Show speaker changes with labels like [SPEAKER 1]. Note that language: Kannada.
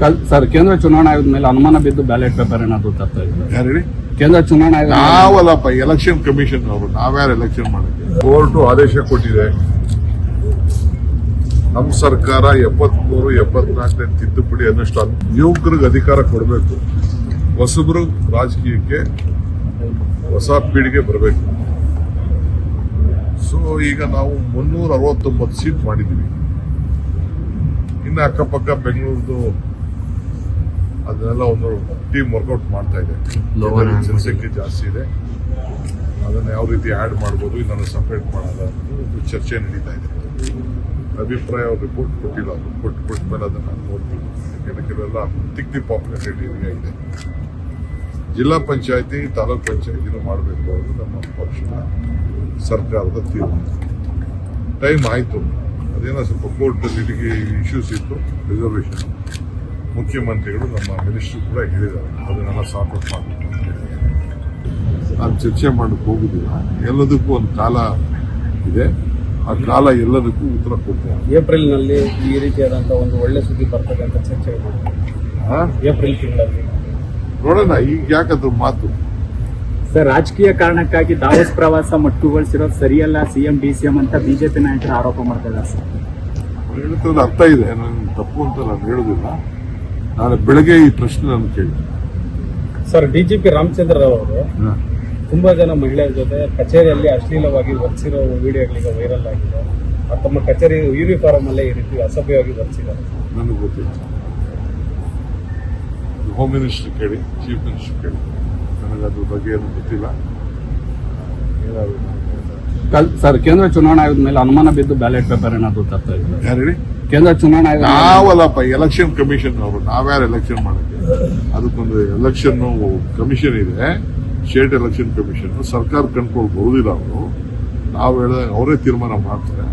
[SPEAKER 1] ಕಲ್ ಸರ್ ಕೇಂದ್ರ ಚುನಾವಣಾ ಆಯೋಗದ ಮೇಲೆ ಅನುಮಾನ ಬಿದ್ದು ಬ್ಯಾಲೆಟ್ ಪೇಪರ್ ಏನಾದ್ರು ತರ್ತಾ ಇದ್ದಾರೆ?
[SPEAKER 2] ಯಾರು ಹೇಳಿ
[SPEAKER 1] ಕೇಂದ್ರ ಚುನಾವಣಾ ಆಯೋಗ
[SPEAKER 2] ನಾವಲ್ಲಪ್ಪ ಎಲೆಕ್ಷನ್ ಕಮಿಷನ್ ಅವರು ನಾವ್ಯಾರು ಎಲೆಕ್ಷನ್ ಮಾಡಕ್ಕೆ ಕೋರ್ಟ್ ಆದೇಶ ಕೊಟ್ಟಿದೆ. ನಮ್ಮ ಸರ್ಕಾರ ಎಪ್ಪತ್ಮೂರು ಎಪ್ಪತ್ನಾಲ್ಕನೇ ತಿದ್ದುಪಡಿ ಅನ್ನಷ್ಟು ಯುವಕರಿಗೆ ಅಧಿಕಾರ ಕೊಡಬೇಕು. ಹೊಸಬ್ರು ರಾಜಕೀಯಕ್ಕೆ ಹೊಸ ಪೀಳಿಗೆ ಬರಬೇಕು. ಸೊ ಈಗ ನಾವು ಮುನ್ನೂರ ಅರವತ್ತೊಂಬತ್ತು ಸೀಟ್ ಮಾಡಿದ್ದೀವಿ. ಇನ್ನು ಅಕ್ಕಪಕ್ಕ ಬೆಂಗಳೂರದು ಅದನ್ನೆಲ್ಲ ಒಂದು ಟೀಮ್ ವರ್ಕೌಟ್ ಮಾಡ್ತಾ ಇದೆ. ಜನಸಂಖ್ಯೆ ಜಾಸ್ತಿ ಇದೆ. ಅದನ್ನು ಯಾವ ರೀತಿ ಆ್ಯಡ್ ಮಾಡ್ಬೋದು ಇನ್ನೊಂದು ಸಪ್ರೇಟ್ ಮಾಡೋದ ಅನ್ನೋದು ಒಂದು ಚರ್ಚೆ ನಡೀತಾ ಇದೆ. ಅಭಿಪ್ರಾಯ ಅವ್ರ ರಿಪೋರ್ಟ್ ಕೊಟ್ಟಿಲ್ಲ. ಅವರು ಕೊಟ್ಟು ಕೊಟ್ಟ ಮೇಲೆ ಅದನ್ನು ನೋಡ್ತೀವಿ. ಯಾಕೆಂದರೆ ಕೆಲವೆಲ್ಲ ತಿಕ್ತಿ ಪಾಪ್ಯುಲೇಟೆಡ್ ಏರಿಯಾ ಇದೆ. ಜಿಲ್ಲಾ ಪಂಚಾಯತಿ ತಾಲೂಕ್ ಪಂಚಾಯತಿನೂ ಮಾಡಬೇಕು ಅನ್ನೋದು ನಮ್ಮ ಪಕ್ಷದ ಸರ್ಕಾರದ ತೀರ್ಮಾನ. ಟೈಮ್ ಆಯಿತು. ಅದೇನೋ ಸ್ವಲ್ಪ ಕೋರ್ಟಲ್ಲಿ ಇಶ್ಯೂಸ್ ಇತ್ತು ರಿಸರ್ವೇಷನ್ ಮುಖ್ಯಮಂತ್ರಿಗಳು ನಮ್ಮ ಮಿನಿಸ್ಟ್ರು ಕೂಡ ಹೇಳಿದ್ದಾರೆ. ಅದನ್ನೆಲ್ಲ ಸಾಪೋರ್ಟ್ ಮಾಡಬೇಕು ನಾನು ಚರ್ಚೆ ಮಾಡಕ್ಕೆ ಹೋಗುದಿಲ್ಲ. ಎಲ್ಲದಕ್ಕೂ ಒಂದು ಕಾಲ ಇದೆ. ಆ ಕಾಲ ಎಲ್ಲದಕ್ಕೂ ಉತ್ತರ ಕೊಡ್ತೇನೆ.
[SPEAKER 3] ಏಪ್ರಿಲ್ನಲ್ಲಿ ಈ ರೀತಿಯಾದಂತಹ ಒಂದು ಒಳ್ಳೆ ಸುದ್ದಿ ಬರ್ತಕ್ಕಂಥ ಅಂತ ಚರ್ಚೆ? ಏಪ್ರಿಲ್ ತಿಂಗಳಲ್ಲಿ.
[SPEAKER 2] ನೋಡೋಣ ಈಗ ಯಾಕಂದ್ರೆ ಮಾತು?
[SPEAKER 1] ಸರ್ ರಾಜಕೀಯ ಕಾರಣಕ್ಕಾಗಿ ದಾವೋಸ್ ಪ್ರವಾಸ ಮಟ್ಟುಗೊಳಿಸಿರೋದು ಸರಿಯಲ್ಲ ಸಿಎಂ ಡಿಸಿಎಂ ಅಂತ ಬಿಜೆಪಿ ನಾಯಕರು ಆರೋಪ ಮಾಡ್ತಾ ಇದ್ದಾರೆ ಸರ್.
[SPEAKER 2] ಹೇಳ್ತದ ಅರ್ಥ ಇದೆ. ನಾನು ತಪ್ಪು ಅಂತ ನಾನು ಹೇಳೋದಿಲ್ಲ. ನಾಳೆ ಬೆಳಗ್ಗೆ ಈ ಪ್ರಶ್ನೆ ನಾನು ಕೇಳಿ
[SPEAKER 3] ಸರ್ ಡಿಜಿಪಿ ರಾಮಚಂದ್ರ ರಾವ್ ಅವರು ತುಂಬಾ ಜನ ಮಹಿಳೆಯರ ಜೊತೆ ಕಚೇರಿಯಲ್ಲಿ ಅಶ್ಲೀಲವಾಗಿ ವರ್ತಿಸಿರೋ ವಿಡಿಯೋಗಳಿಗೆ ವೈರಲ್ ಆಗಿದೆ. ತಮ್ಮ ಕಚೇರಿ ಯೂನಿಫಾರ್ಮ್ ಅಲ್ಲೇ ಈ ರೀತಿ ಅಸಭ್ಯವಾಗಿ ವರ್ತಿಸಿದ್ದಾರೆ
[SPEAKER 2] ನನಗೆ ಗೊತ್ತಿಲ್ಲ. ಹೋಮ್ ಮಿನಿಸ್ಟರ್ ಕೇಳಿ ಚೀಫ್ ಮಿನಿಸ್ಟರ್ ಕೇಳಿ. ನನಗೆ ಅದ್ರ ಬಗ್ಗೆ ಏನು ಗೊತ್ತಿಲ್ಲ. ಏನಾದ್ರು ನನಗೆ-
[SPEAKER 1] ಕಲ್ ಸರ್ ಕೇಂದ್ರ ಚುನಾವಣಾ ಆಯೋಗದ ಮೇಲೆ ಅನುಮಾನ ಬಿದ್ದು ಬ್ಯಾಲೆಟ್ ಪೇಪರ್ ಏನಾದರೂ ತರ್ತಾ ಇದ್ದಾರೆ?
[SPEAKER 2] ಯಾರು ಹೇಳಿ?
[SPEAKER 1] ಕೇಂದ್ರ ಚುನಾವಣಾ
[SPEAKER 2] ನಾವಲ್ಲಪ್ಪ ಎಲೆಕ್ಷನ್ ಕಮಿಷನ್ ಅವರು, ನಾವ್ಯಾರು ಎಲೆಕ್ಷನ್ ಮಾಡಕ್ಕೆ? ಅದಕ್ಕೊಂದು ಎಲೆಕ್ಷನ್ ಕಮಿಷನ್ ಇದೆ. ಸ್ಟೇಟ್ ಎಲೆಕ್ಷನ್ ಕಮಿಷನ್ ಸರ್ಕಾರ ಕಂಟ್ರೋಲ್ ಬರುವುದಿಲ್ಲ ಅವರು. ನಾವು ಹೇಳಿದಾಗ ಅವರೇ ತೀರ್ಮಾನ ಮಾಡ್ತಾರೆ.